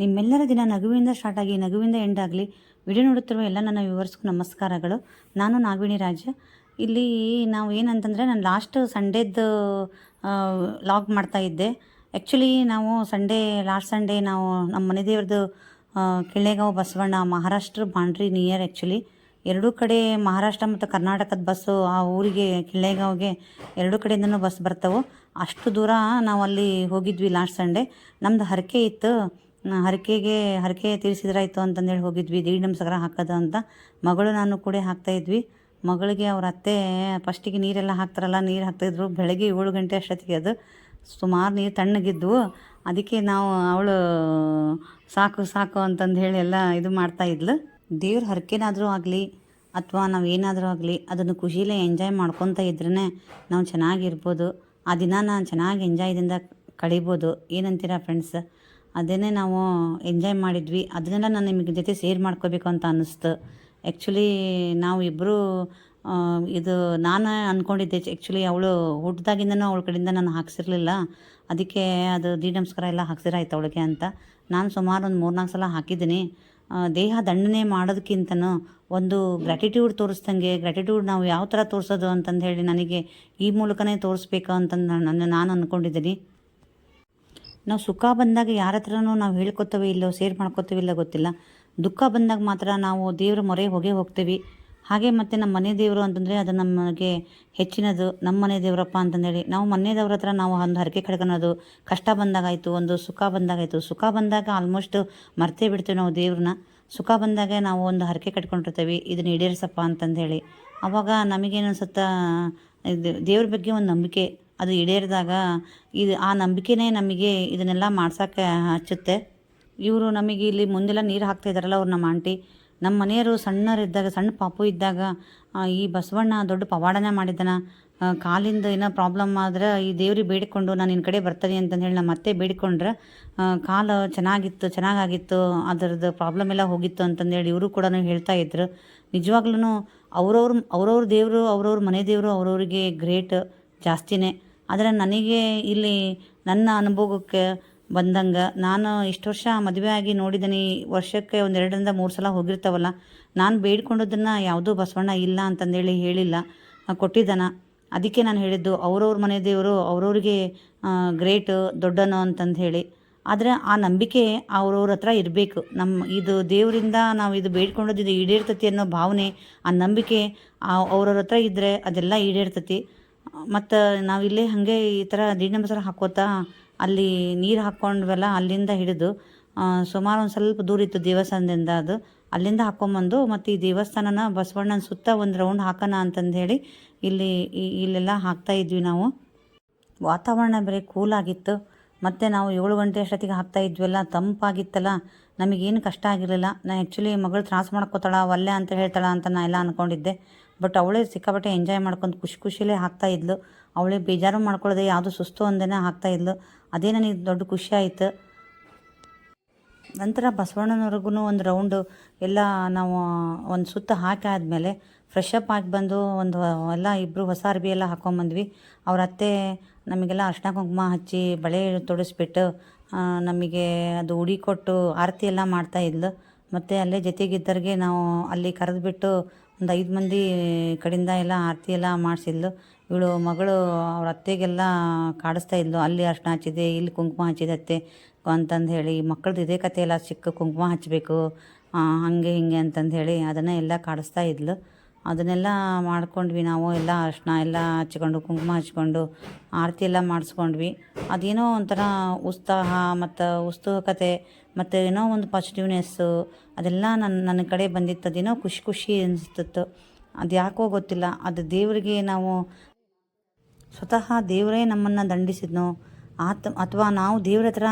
ನಿಮ್ಮೆಲ್ಲರ ದಿನ ನಗುವಿಂದ ಸ್ಟಾರ್ಟ್ ಆಗಿ, ನಗುವಿಂದ ಎಂಡ್ ಆಗಲಿ, ವಿಡಿಯೋ ನೋಡುತ್ತಿರುವ ಎಲ್ಲ ನನ್ನ ವ್ಯೂವರ್ಸ್ಗೂ ನಮಸ್ಕಾರಗಳು. ನಾನು ನಾಗವೇಣಿ ರಾಜ. ಇಲ್ಲಿ ನಾವು ಏನಂತಂದರೆ ನಾನು ಲಾಸ್ಟ್ ಸಂಡೇದ್ದು ಲಾಗ್ ಮಾಡ್ತಾ ಇದ್ದೆ. ಆ್ಯಕ್ಚುಲಿ ನಾವು ಸಂಡೇ ಲಾಸ್ಟ್ ಸಂಡೇ ನಾವು ನಮ್ಮ ಮನೆ ದೇವ್ರದ್ದು Killegaon Basavanna, Maharashtra boundary near actually ಎರಡೂ ಕಡೆ ಮಹಾರಾಷ್ಟ್ರ ಮತ್ತು ಕರ್ನಾಟಕದ ಬಸ್ಸು ಆ ಊರಿಗೆ, ಕಿಳ್ಳೆಗಾವ್ಗೆ ಎರಡೂ ಕಡೆಯಿಂದನೂ ಬಸ್ ಬರ್ತವೆ. ಅಷ್ಟು ದೂರ ನಾವು ಅಲ್ಲಿ ಹೋಗಿದ್ವಿ ಲಾಸ್ಟ್ ಸಂಡೇ ನಮ್ದು ಹರಕೆ ಇತ್ತು. ಹರಕೆಗೆ, ಹರಕೆ ತೀರಿಸಿದ್ರಾಯ್ತು ಅಂತಂದೇಳಿ ಹೋಗಿದ್ವಿ. ದೀಡ್ ನಮಸ್ಕಾರ ಹಾಕೋದು ಅಂತ ಮಗಳು ನಾನು ಕೂಡ ಹಾಕ್ತಾ ಇದ್ವಿ. ಮಗಳಿಗೆ ಅವ್ರ ಅತ್ತೆ ಫಸ್ಟಿಗೆ ನೀರೆಲ್ಲ ಹಾಕ್ತಾರಲ್ಲ, ನೀರು ಹಾಕ್ತಾಯಿದ್ರು ಬೆಳಗ್ಗೆ ಏಳು ಗಂಟೆ ಅಷ್ಟೊತ್ತಿಗೆ ಅದು ಸುಮಾರು ನೀರು ತಣ್ಣಗಿದ್ವು. ಅದಕ್ಕೆ ನಾವು ಅವಳು ಸಾಕು ಸಾಕು ಅಂತಂದು ಹೇಳಿ ಎಲ್ಲ ಇದು ಮಾಡ್ತಾ ಇದ್ಲು. ದೇವ್ರ ಹರಕೆನಾದರೂ ಆಗಲಿ ಅಥವಾ ನಾವು ಏನಾದರೂ ಆಗಲಿ ಅದನ್ನು ಖುಷಿಲೇ ಎಂಜಾಯ್ ಮಾಡ್ಕೊತ ಇದ್ರೇ ನಾವು ಚೆನ್ನಾಗಿರ್ಬೋದು. ಆ ದಿನ ನಾನು ಚೆನ್ನಾಗಿ ಎಂಜಾಯ್ದಿಂದ ಕಳಿಬೋದು. ಏನಂತೀರಾ ಫ್ರೆಂಡ್ಸ್ ಅದೇನೇ ನಾವು ಎಂಜಾಯ್ ಮಾಡಿದ್ವಿ. ಅದನ್ನೆಲ್ಲ ನಾನು ನಿಮಗೆ ಜೊತೆ ಸೇರ್ ಮಾಡ್ಕೋಬೇಕು ಅಂತ ಅನ್ನಿಸ್ತು. ಆ್ಯಕ್ಚುಲಿ ನಾವು ಇಬ್ಬರು ಇದು ನಾನು ಅಂದ್ಕೊಂಡಿದ್ದೆ ಆ್ಯಕ್ಚುಲಿ ಅವಳು ಹುಟ್ಟಿದಾಗಿಂದನೂ ಅವಳ ಕಡೆಯಿಂದ ನಾನು ಹಾಕ್ಸಿರ್ಲಿಲ್ಲ. ಅದಕ್ಕೆ ಅದು ದಿ ನಮಸ್ಕಾರ ಎಲ್ಲ ಹಾಕ್ಸಿರಾಯ್ತು ಅವಳಿಗೆ ಅಂತ. ನಾನು ಸುಮಾರು ಒಂದು ಮೂರ್ನಾಲ್ಕು ಸಲ ಹಾಕಿದ್ದೀನಿ. ದೇಹ ದಂಡನೆ ಮಾಡೋದಕ್ಕಿಂತನೂ ಒಂದು ಗ್ರ್ಯಾಟಿಟ್ಯೂಡ್ ತೋರಿಸ್ದಂಗೆ ಗ್ರ್ಯಾಟಿಟ್ಯೂಡ್ ನಾವು ಯಾವ ಥರ ತೋರಿಸೋದು ಅಂತಂದು ಹೇಳಿ ನನಗೆ ಈ ಮೂಲಕನೇ ತೋರಿಸ್ಬೇಕು ಅಂತಂದು ನಾನು ನಾನು ಅಂದ್ಕೊಂಡಿದ್ದೀನಿ ನಾವು ಸುಖ ಬಂದಾಗ ಯಾರ ಹತ್ರನೂ ನಾವು ಹೇಳ್ಕೊತೇವೆ ಇಲ್ಲೋ ಸೇರ್ ಮಾಡ್ಕೊತೇವೆ ಇಲ್ಲ ಗೊತ್ತಿಲ್ಲ. ದುಃಖ ಬಂದಾಗ ಮಾತ್ರ ನಾವು ದೇವ್ರ ಮೊರೆ ಹೋಗೇ ಹೋಗ್ತೀವಿ. ಹಾಗೆ ಮತ್ತು ನಮ್ಮ ಮನೆ ದೇವರು ಅಂತಂದರೆ ಅದು ನಮಗೆ ಹೆಚ್ಚಿನದು. ನಮ್ಮ ಮನೆ ದೇವರಪ್ಪ ಅಂತಂದೇಳಿ ನಾವು ಮನೆ ದೇವ್ರ ಹತ್ರ ನಾವು ಒಂದು ಹರಕೆ ಕಡ್ಕೊಳೋದು ಕಷ್ಟ ಬಂದಾಗಾಯಿತು, ಒಂದು ಸುಖ ಬಂದಾಗಾಯಿತು. ಸುಖ ಬಂದಾಗ ಆಲ್ಮೋಸ್ಟ್ ಮರ್ತೇ ಬಿಡ್ತೀವಿ ನಾವು ದೇವ್ರನ್ನ. ಸುಖ ಬಂದಾಗ ನಾವು ಒಂದು ಹರಕೆ ಕಟ್ಕೊಂಡಿರ್ತೀವಿ ಇದನ್ನ ಈಡೇರಿಸಪ್ಪ ಅಂತಂದೇಳಿ. ಅವಾಗ ನಮಗೇನು ಅನ್ಸುತ್ತಾ ದೇವ್ರ ಬಗ್ಗೆ ಒಂದು ನಂಬಿಕೆ. ಅದು ಈಡೇರಿದಾಗ ಇದು ಆ ನಂಬಿಕೆನೇ ನಮಗೆ ಇದನ್ನೆಲ್ಲ ಮಾಡ್ಸೋಕ್ಕೆ ಹಚ್ಚುತ್ತೆ. ಇವರು ನಮಗೆ ಇಲ್ಲಿ ಮುಂದೆಲ್ಲ ನೀರು ಹಾಕ್ತಾ ಇದ್ದಾರಲ್ಲ ಅವ್ರು ನಮ್ಮ ಆಂಟಿ. ನಮ್ಮ ಮನೆಯವರು ಸಣ್ಣರಿದ್ದಾಗ ಸಣ್ಣ ಪಾಪು ಇದ್ದಾಗ ಈ ಬಸವಣ್ಣ ದೊಡ್ಡ ಪವಾಡನ ಮಾಡಿದ್ದಾನ. ಕಾಲಿಂದ ಏನೋ ಪ್ರಾಬ್ಲಮ್ ಆದ್ರೆ ಈ ದೇವ್ರಿಗೆ ಬೇಡಿಕೊಂಡು ನಾನು ನಿನ್ನ ಕಡೆ ಬರ್ತೀನಿ ಅಂತಂದು ಹೇಳಿ ನಮ್ಮ ಅತ್ತೆ ಬೇಡಿಕೊಂಡ್ರೆ ಕಾಲು ಚೆನ್ನಾಗಿತ್ತು, ಚೆನ್ನಾಗಾಗಿತ್ತು, ಅದರದ್ದು ಪ್ರಾಬ್ಲಮ್ ಎಲ್ಲ ಹೋಗಿತ್ತು ಅಂತಂದೇಳಿ ಇವರು ಕೂಡ ಹೇಳ್ತಾ ಇದ್ರು. ನಿಜವಾಗ್ಲೂ ಅವ್ರವ್ರ ಅವ್ರವ್ರ ದೇವರು, ಅವ್ರವ್ರ ಮನೆ ದೇವರು ಅವ್ರವ್ರಿಗೆ ಗ್ರೇಟ್ ಜಾಸ್ತಿನೇ. ಆದರೆ ನನಗೆ ಇಲ್ಲಿ ನನ್ನ ಅನುಭವಕ್ಕೆ ಬಂದಂಗೆ ನಾನು ಇಷ್ಟು ವರ್ಷ ಮದುವೆ ಆಗಿ ನೋಡಿದ್ದೀನಿ ವರ್ಷಕ್ಕೆ ಒಂದು ಎರಡರಿಂದ ಮೂರು ಸಲ ಹೋಗಿರ್ತಾವಲ್ಲ, ನಾನು ಬೇಡ್ಕೊಂಡದನ್ನು ಯಾವುದೂ ಬಸವಣ್ಣ ಇಲ್ಲ ಅಂತಂದೇಳಿ ಹೇಳಿಲ್ಲ ಕೊಟ್ಟಿದ್ದಾನ. ಅದಕ್ಕೆ ನಾನು ಹೇಳಿದ್ದು ಅವ್ರವ್ರ ಮನೆ ದೇವರು ಅವ್ರವ್ರಿಗೆ ಗ್ರೇಟ್ ದೊಡ್ಡನು ಅಂತಂದು ಹೇಳಿ. ಆದರೆ ಆ ನಂಬಿಕೆ ಅವ್ರವ್ರ ಹತ್ರ ಇರಬೇಕು. ನಮ್ಮ ಇದು ದೇವರಿಂದ ನಾವು ಇದು ಬೇಡ್ಕೊಂಡದ್ದು ಇದು ಈಡೇರ್ತತಿ ಅನ್ನೋ ಭಾವನೆ, ಆ ನಂಬಿಕೆ ಅವ್ರವ್ರ ಹತ್ರ ಇದ್ದರೆ ಅದೆಲ್ಲ ಈಡೇರ್ತತಿ. ಮತ್ತು ನಾವಿಲ್ಲೇ ಹಾಗೆ ಈ ಥರ ದೀಡ್ ನಮಸ್ಕಾರ ಹಾಕೋತಾ ಅಲ್ಲಿ ನೀರು ಹಾಕ್ಕೊಂಡ್ವಲ್ಲ ಅಲ್ಲಿಂದ ಹಿಡಿದು ಸುಮಾರು ಒಂದು ಸ್ವಲ್ಪ ದೂರ ಇತ್ತು ದೇವಸ್ಥಾನದಿಂದ ಅದು. ಅಲ್ಲಿಂದ ಹಾಕ್ಕೊಂಬಂದು ಮತ್ತು ಈ ದೇವಸ್ಥಾನನ ಬಸವಣ್ಣನ ಸುತ್ತ ಒಂದು ರೌಂಡ್ ಹಾಕೋಣ ಅಂತಂದು ಹೇಳಿ ಇಲ್ಲಿ ಇಲ್ಲೆಲ್ಲ ಹಾಕ್ತಾ ಇದ್ವಿ ನಾವು. ವಾತಾವರಣ ಬರೀ ಕೂಲ್ ಆಗಿತ್ತು. ಮತ್ತು ನಾವು ಏಳು ಗಂಟೆ ಅಷ್ಟೊತ್ತಿಗೆ ಹಾಕ್ತಾ ಇದ್ವಲ್ಲ, ತಂಪಾಗಿತ್ತಲ್ಲ, ನಮಗೇನು ಕಷ್ಟ ಆಗಿರಲಿಲ್ಲ. ನಾನು ಆ್ಯಕ್ಚುಲಿ ಮಗಳು ತ್ರಾಸು ಮಾಡ್ಕೋತಾಳ, ಒಲ್ಲೆ ಅಂತ ಹೇಳ್ತಾಳ ಅಂತ ನಾ ಎಲ್ಲ ಅಂದ್ಕೊಂಡಿದ್ದೆ ಬಟ್ ಅವಳೇ ಸಿಕ್ಕಾಪಟ್ಟೆ ಎಂಜಾಯ್ ಮಾಡ್ಕೊಂಡು ಖುಷಿ ಖುಷಿಯಲ್ಲೇ ಹಾಕ್ತಾ ಇದ್ಲು. ಅವಳೇ ಬೇಜಾರು ಮಾಡ್ಕೊಳ್ಳದೆ ಯಾವುದು ಸುಸ್ತು ಒಂದೇನೆ ಹಾಕ್ತಾ ಇದ್ಲು. ಅದೇ ನನಗೆ ದೊಡ್ಡ ಖುಷಿ ಆಯಿತು. ನಂತರ ಬಸವಣ್ಣನವ್ರಿಗೂ ಒಂದು ರೌಂಡು ಎಲ್ಲ ನಾವು ಒಂದು ಸುತ್ತ ಹಾಕಿ ಆದಮೇಲೆ ಫ್ರೆಶ್ ಅಪ್ ಆಗಿ ಬಂದು ಒಂದು ಎಲ್ಲ ಇಬ್ಬರು ಹೊಸ ಅರ್ಬಿ ಎಲ್ಲ ಹಾಕ್ಕೊಂಬಂದ್ವಿ ಅವ್ರ ಅತ್ತೆ ನಮಗೆಲ್ಲ ಅರ್ಶಿನ ಕುಂಕುಮ ಹಚ್ಚಿ ಬಳೆ ತೊಡಿಸ್ಬಿಟ್ಟು ನಮಗೆ ಅದು ಉಡಿ ಕೊಟ್ಟು ಆರತಿ ಎಲ್ಲ ಮಾಡ್ತಾ ಇದ್ಲು. ಮತ್ತು ಅಲ್ಲೇ ಜೊತೆಗಿದ್ದರಿಗೆ ನಾವು ಅಲ್ಲಿ ಕರೆದುಬಿಟ್ಟು ಒಂದು ಐದು ಮಂದಿ ಕಡೆಯಿಂದ ಎಲ್ಲ ಆರತಿ ಎಲ್ಲ ಮಾಡಿಸಿದ್ಲು. ಇವಳು ಮಗಳು ಅವ್ರ ಅತ್ತೆಗೆಲ್ಲ ಕಾಡಿಸ್ತಾ ಇದ್ಲು. ಅಲ್ಲಿ ಅರ್ಶಿನ ಹಚ್ಚಿದೆ, ಇಲ್ಲಿ ಕುಂಕುಮ ಹಚ್ಚಿದೆ ಅತ್ತೆ ಅಂತಂದು ಹೇಳಿ ಮಕ್ಕಳದ್ದು ಇದೇ ಕಥೆ ಎಲ್ಲ ಚಿಕ್ಕ ಕುಂಕುಮ ಹಚ್ಚಬೇಕು ಹಾಗೆ ಹಿಂಗೆ ಅಂತಂದು ಹೇಳಿ ಅದನ್ನು ಎಲ್ಲ ಕಾಡಿಸ್ತಾ ಇದ್ಲು. ಅದನ್ನೆಲ್ಲ ಮಾಡ್ಕೊಂಡ್ವಿ ನಾವು, ಎಲ್ಲ ಅರ್ಶಿನ ಎಲ್ಲ ಹಚ್ಕೊಂಡು, ಕುಂಕುಮ ಹಚ್ಕೊಂಡು, ಆರತಿ ಎಲ್ಲ ಮಾಡಿಸ್ಕೊಂಡ್ವಿ. ಅದೇನೋ ಒಂಥರ ಉತ್ಸಾಹ ಮತ್ತು ಉತ್ಸುಕತೆ ಮತ್ತು ಏನೋ ಒಂದು ಪಾಸಿಟಿವ್ನೆಸ್ಸು ಅದೆಲ್ಲ ನನ್ನ ನನ್ನ ಕಡೆ ಬಂದಿತ್ತು. ಅದೇನೋ ಖುಷಿ ಖುಷಿ ಅನಿಸ್ತಿತ್ತು. ಅದು ಯಾಕೋ ಗೊತ್ತಿಲ್ಲ. ಅದು ದೇವರಿಗೆ ನಾವು ಸ್ವತಃ ದೇವರೇ ನಮ್ಮನ್ನು ದಂಡಿಸಿದ್ನೋ, ಆತ, ಅಥವಾ ನಾವು ದೇವ್ರ ಹತ್ರ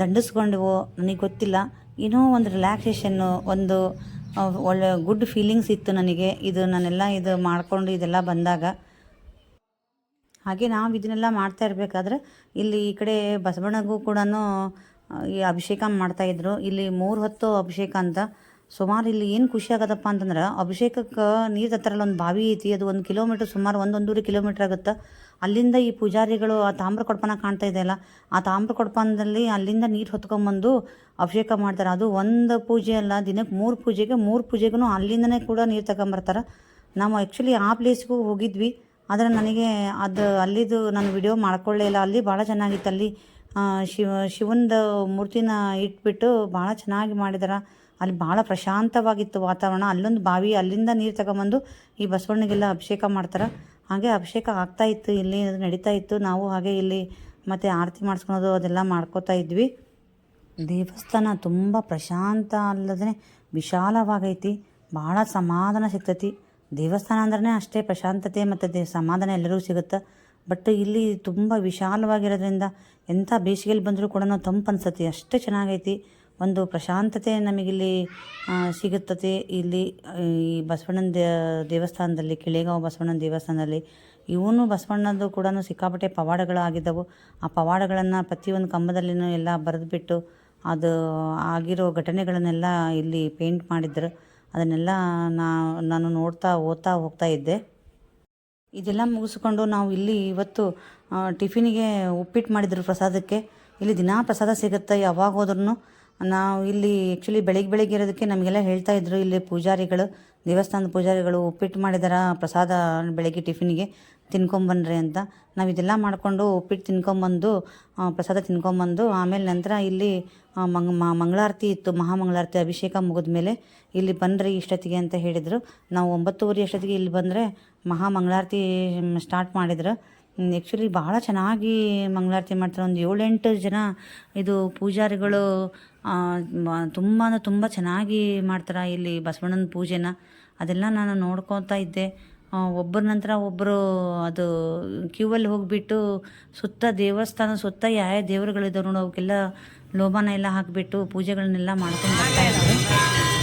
ದಂಡಿಸ್ಕೊಂಡ್ವೋ, ನನಗೆ ಗೊತ್ತಿಲ್ಲ. ಏನೋ ಒಂದು ರಿಲ್ಯಾಕ್ಸೇಷನ್ನು ಒಂದು ಒಳ್ಳೆ ಗುಡ್ ಫೀಲಿಂಗ್ಸ್ ಇತ್ತು ನನಗೆ. ಇದು ನಾನೆಲ್ಲ ಇದು ಮಾಡಿಕೊಂಡು ಇದೆಲ್ಲ ಬಂದಾಗ. ಹಾಗೆ ನಾವು ಇದನ್ನೆಲ್ಲ ಮಾಡ್ತಾ ಇರಬೇಕಾದ್ರೆ ಇಲ್ಲಿ ಈ ಕಡೆ ಬಸವಣ್ಣಗೂ ಕೂಡ ಈ ಅಭಿಷೇಕ ಮಾಡ್ತಾಯಿದ್ರು ಇಲ್ಲಿ ಮೂರು ಹೊತ್ತು ಅಭಿಷೇಕ ಅಂತ ಸುಮಾರು ಇಲ್ಲಿ ಏನು ಖುಷಿ ಆಗದಪ್ಪ ಅಂತಂದ್ರೆ ಅಭಿಷೇಕಕ್ಕೆ ನೀರು ತತ್ತಾರಲ್ಲ ಒಂದು ಬಾವಿ ಐತಿ, ಅದು ಒಂದು ಕಿಲೋಮೀಟ್ರ್ ಸುಮಾರು ಒಂದೊಂದೂರು ಕಿಲೋಮೀಟ್ರ್ ಆಗುತ್ತೆ? ಅಲ್ಲಿಂದ ಈ ಪೂಜಾರಿಗಳು ಆ ತಾಮ್ರ ಕೊಡಪನ ಕಾಣ್ತಾ ಇದೆಯಲ್ಲ ಆ ತಾಮ್ರ ಕೊಡಪನದಲ್ಲಿ ಅಲ್ಲಿಂದ ನೀರು ಹೊತ್ಕೊಂಬಂದು ಅಭಿಷೇಕ ಮಾಡ್ತಾರೆ. ಅದು ಒಂದು ಪೂಜೆ ಅಲ್ಲ ದಿನಕ್ಕೆ ಮೂರು ಪೂಜೆಗೆ, ಮೂರು ಪೂಜೆಗೂ ಅಲ್ಲಿಂದನೇ ಕೂಡ ನೀರು ತಗೊಂಬರ್ತಾರೆ. ನಾವು ಆ್ಯಕ್ಚುಲಿ ಆ ಪ್ಲೇಸ್ಗೂ ಹೋಗಿದ್ವಿ, ಆದರೆ ನನಗೆ ಅದು ಅಲ್ಲಿದು ನಾನು ವಿಡಿಯೋ ಮಾಡ್ಕೊಳ್ಳೇ ಇಲ್ಲ. ಅಲ್ಲಿ ಭಾಳ ಚೆನ್ನಾಗಿತ್ತು ಅಲ್ಲಿ ಶಿವ ಶಿವಂದು ಮೂರ್ತಿನ ಇಟ್ಬಿಟ್ಟು ಭಾಳ ಚೆನ್ನಾಗಿ ಮಾಡಿದಾರೆ. ಅಲ್ಲಿ ಭಾಳ ಪ್ರಶಾಂತವಾಗಿತ್ತು ವಾತಾವರಣ. ಅಲ್ಲೊಂದು ಬಾವಿ ಅಲ್ಲಿಂದ ನೀರು ತಗೊಂಬಂದು ಈ ಬಸವಣ್ಣಗೆಲ್ಲ ಅಭಿಷೇಕ ಮಾಡ್ತಾರೆ. ಹಾಗೆ ಅಭಿಷೇಕ ಆಗ್ತಾ ಇತ್ತು, ಇಲ್ಲಿ ನಡೀತಾ ಇತ್ತು. ನಾವು ಹಾಗೆ ಇಲ್ಲಿ ಮತ್ತು ಆರತಿ ಮಾಡಿಸ್ಕೊಳೋದು ಅದೆಲ್ಲ ಮಾಡ್ಕೋತಾ ಇದ್ವಿ. ದೇವಸ್ಥಾನ ತುಂಬ ಪ್ರಶಾಂತ ಅಲ್ಲದೇ ವಿಶಾಲವಾಗೈತಿ ಭಾಳ ಸಮಾಧಾನ ಸಿಗ್ತೈತಿ. ದೇವಸ್ಥಾನ ಅಂದ್ರೆ ಅಷ್ಟೇ ಪ್ರಶಾಂತತೆ ಮತ್ತು ದೇ ಸಮಾಧಾನ ಎಲ್ಲರಿಗೂ ಸಿಗುತ್ತೆ? ಬಟ್ ಇಲ್ಲಿ ತುಂಬ ವಿಶಾಲವಾಗಿರೋದ್ರಿಂದ ಎಂಥ ಬೇಸಿಗೆಯಲ್ಲಿ ಬಂದರೂ ಕೂಡ ನಾವು ತಂಪು ಅನ್ಸತಿ ಅಷ್ಟೇ ಚೆನ್ನಾಗೈತಿ. ಒಂದು ಪ್ರಶಾಂತತೆ ನಮಗಿಲ್ಲಿ ಸಿಗುತ್ತದೆ. ಇಲ್ಲಿ, ಈ ಬಸವಣ್ಣನ ದೇವಸ್ಥಾನದಲ್ಲಿ, ಕಿಳೆಗಾಂವ್ ಬಸವಣ್ಣನ ದೇವಸ್ಥಾನದಲ್ಲಿ ಇವನು ಬಸವಣ್ಣದು ಕೂಡ ಸಿಕ್ಕಾಪಟ್ಟೆ ಪವಾಡಗಳು ಆಗಿದ್ದವು ಆ ಪವಾಡಗಳನ್ನು ಪ್ರತಿಯೊಂದು ಕಂಬದಲ್ಲಿನೂ ಎಲ್ಲ ಬರೆದುಬಿಟ್ಟು ಅದು ಆಗಿರೋ ಘಟನೆಗಳನ್ನೆಲ್ಲ ಇಲ್ಲಿ ಪೇಂಟ್ ಮಾಡಿದ್ರು. ಅದನ್ನೆಲ್ಲ ನಾ, ನಾನು ನೋಡ್ತಾ, ಓದ್ತಾ ಹೋಗ್ತಾ ಇದ್ದೆ. ಇದೆಲ್ಲ ಮುಗಿಸ್ಕೊಂಡು ನಾವು ಇಲ್ಲಿ ಇವತ್ತು ಟಿಫಿನಿಗೆ ಉಪ್ಪಿಟ್ಟು ಮಾಡಿದ್ರು ಪ್ರಸಾದಕ್ಕೆ. ಇಲ್ಲಿ ದಿನಾ ಪ್ರಸಾದ ಸಿಗುತ್ತೆ, ಯಾವಾಗ ಹೋದ್ರೂ ನಾವು ಇಲ್ಲಿ ಆ್ಯಕ್ಚುಲಿ ಬೆಳಿಗ್ಗೆ ಬೆಳಿಗ್ಗೆ ಇರೋದಕ್ಕೆ ನಮಗೆಲ್ಲ ಹೇಳ್ತಾ ಇದ್ರು, ಇಲ್ಲಿ ಪೂಜಾರಿಗಳು, ದೇವಸ್ಥಾನದ ಪೂಜಾರಿಗಳು ಉಪ್ಪಿಟ್ಟು ಮಾಡಿದಾರ, ಪ್ರಸಾದ ಬೆಳಗ್ಗೆ ಟಿಫಿನಿಗೆ ತಿನ್ಕೊಂಬನ್ರಿ ಅಂತ. ನಾವು ಇದೆಲ್ಲ ಮಾಡಿಕೊಂಡು ಉಪ್ಪಿಟ್ಟು ತಿನ್ಕೊಂಬಂದು ಪ್ರಸಾದ ತಿನ್ಕೊಂಬಂದು, ಆಮೇಲೆ ನಂತರ ಇಲ್ಲಿ ಮಂಗ್ ಮಂಗಳಾರತಿ ಇತ್ತು, ಮಹಾಮಂಗಳಾರತಿ ಅಭಿಷೇಕ ಮುಗಿದ್ಮೇಲೆ ಇಲ್ಲಿ ಬನ್ನಿರಿ ಇಷ್ಟೊತ್ತಿಗೆ ಅಂತ ಹೇಳಿದರು. ನಾವು ಒಂಬತ್ತುವರೆ ಅಷ್ಟೊತ್ತಿಗೆ ಇಲ್ಲಿ ಬಂದರೆ ಮಹಾ ಮಂಗಳಾರತಿ ಸ್ಟಾರ್ಟ್ ಮಾಡಿದ್ರು. ಆ್ಯಕ್ಚುಲಿ ಭಾಳ ಚೆನ್ನಾಗಿ ಮಂಗಳಾರತಿ ಮಾಡ್ತಾರೆ. ಒಂದು ಏಳೆಂಟು ಜನ ಇದು ಪೂಜಾರಿಗಳು ತುಂಬ ಅಂದರೆ ತುಂಬ ಚೆನ್ನಾಗಿ ಮಾಡ್ತಾರೆ ಇಲ್ಲಿ ಬಸವಣ್ಣನ ಪೂಜೆನ. ಅದೆಲ್ಲ ನಾನು ನೋಡ್ಕೊತಾ ಇದ್ದೆ. ಒಬ್ಬರ ನಂತರ ಒಬ್ಬರು ಅದು ಕ್ಯೂವಲ್ಲಿ ಹೋಗಿಬಿಟ್ಟು ಸುತ್ತ ದೇವಸ್ಥಾನ, ಸುತ್ತ ಯಾವ ದೇವರುಗಳಿದ್ದಾವೆ ನೋಡೋಕ್ಕೆಲ್ಲ ಅವಕ್ಕೆಲ್ಲ ಎಲ್ಲ ಹಾಕಿಬಿಟ್ಟು ಪೂಜೆಗಳನ್ನೆಲ್ಲ ಮಾಡ್ಕೊಂಡು ಬರ್ತಾ ಇದ್ದಾರೆ.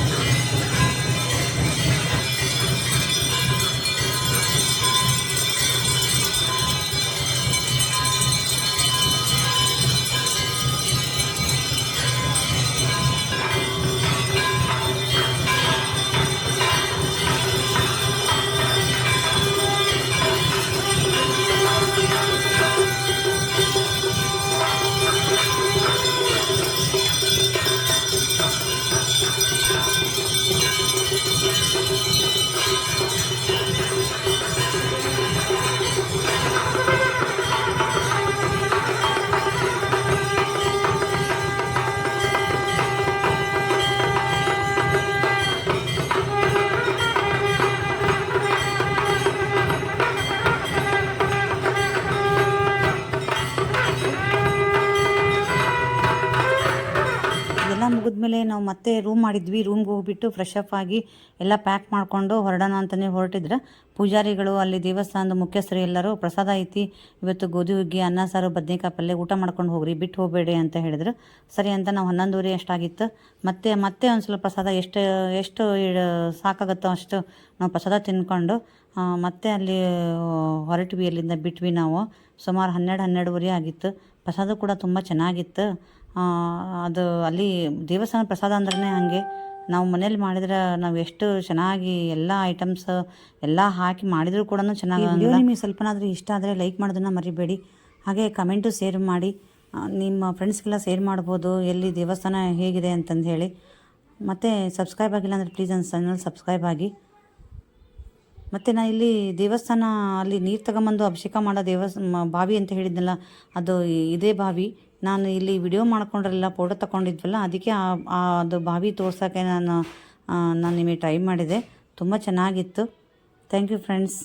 ಇದೆಲ್ಲ ಮುಗಿದ್ಮೇಲೆ ನಾವು ಮತ್ತೆ ರೂಮ್ ಮಾಡಿದ್ವಿ. ರೂಮ್ಗೆ ಹೋಗ್ಬಿಟ್ಟು ಫ್ರೆಶ್ ಅಪ್ ಆಗಿ ಎಲ್ಲ ಪ್ಯಾಕ್ ಮಾಡಿಕೊಂಡು ಹೊರಡೋಣ ಅಂತಲೇ ಹೊರಟಿದ್ರೆ. ಪೂಜಾರಿಗಳು ಅಲ್ಲಿ ದೇವಸ್ಥಾನದ ಮುಖ್ಯಸ್ಥರು ಎಲ್ಲರೂ, ಪ್ರಸಾದ ಐತಿ, ಇವತ್ತು ಗೋಧಿ, ಹುಗ್ಗಿ, ಅನ್ನ, ಸಾರು, ಬದನೇಕಾಯಿ ಪಲ್ಯ ಊಟ ಮಾಡ್ಕೊಂಡು ಹೋಗ್ರಿ, ಬಿಟ್ಟು ಹೋಗಬೇಡಿ ಅಂತ ಹೇಳಿದ್ರು. ಸರಿ ಅಂತ ನಾವು ಹನ್ನೊಂದುವರೆ ಎಷ್ಟಾಗಿತ್ತು ಮತ್ತೆ ಮತ್ತೆ ಒಂದು ಸ್ವಲ್ಪ ಪ್ರಸಾದ ಎಷ್ಟು ಎಷ್ಟು ಸಾಕಾಗುತ್ತೋ ಅಷ್ಟು ನಾವು ಪ್ರಸಾದ ತಿನ್ಕೊಂಡು ಮತ್ತೆ ಅಲ್ಲಿ ಹೊರಟ್ವಿ ಅಲ್ಲಿಂದ ಬಿಟ್ವಿ ನಾವು. ಸುಮಾರು ಹನ್ನೆರಡು, ಹನ್ನೆರಡುವರೆ ಆಗಿತ್ತು. ಪ್ರಸಾದ ಕೂಡ ತುಂಬ ಚೆನ್ನಾಗಿತ್ತು. ಅದು ಅಲ್ಲಿ ದೇವಸ್ಥಾನ ಪ್ರಸಾದ ಅಂದ್ರೆ ಹಾಗೆ. ನಾವು ಮನೇಲಿ ಮಾಡಿದ್ರೆ ನಾವು ಎಷ್ಟು ಚೆನ್ನಾಗಿ ಎಲ್ಲ ಐಟಮ್ಸ್ ಎಲ್ಲ ಹಾಕಿ ಮಾಡಿದರೂ ಕೂಡ ಚೆನ್ನಾಗಿ ನಿಮಗೆ ಸ್ವಲ್ಪನಾದರೂ ಇಷ್ಟ ಆದರೆ ಲೈಕ್ ಮಾಡೋದನ್ನು ಮರಿಬೇಡಿ. ಹಾಗೆ ಕಮೆಂಟು ಶೇರ್ ಮಾಡಿ. ನಿಮ್ಮ ಫ್ರೆಂಡ್ಸ್ಗೆಲ್ಲ ಶೇರ್ ಮಾಡ್ಬೋದು. ಎಲ್ಲಿ ದೇವಸ್ಥಾನ ಹೇಗಿದೆ ಅಂತಂದು ಹೇಳಿ. ಮತ್ತು ಸಬ್ಸ್ಕ್ರೈಬ್ ಆಗಿಲ್ಲ ಅಂದರೆ ಪ್ಲೀಸ್ ನನ್ನ ಚಾನಲ್ ಸಬ್ಸ್ಕ್ರೈಬ್ ಆಗಿ. ಮತ್ತು ನಾ ಇಲ್ಲಿ ದೇವಸ್ಥಾನ ಅಲ್ಲಿ ನೀರು ತಗೊಂಬಂದು ಅಭಿಷೇಕ ಮಾಡೋ ದೇವಸ್ ಬಾವಿ ಅಂತ ಹೇಳಿದ್ನಲ್ಲ ಅದು ಇದೇ ಬಾವಿ. ನಾನು ಇಲ್ಲಿ ವಿಡಿಯೋ ಮಾಡ್ಕೊಂಡ್ರೆಲ್ಲ ಫೋಟೋ ತಗೊಂಡಿದ್ವಲ್ಲ ಅದಕ್ಕೆ ಆ ಅದು ಬಾವಿ ತೋರ್ಸೋಕ್ಕೆ ನಾನು ನಾನು ನಿಮಗೆ ಟ್ರೈ ಮಾಡಿದೆ. ತುಂಬ ಚೆನ್ನಾಗಿತ್ತು. Thank you friends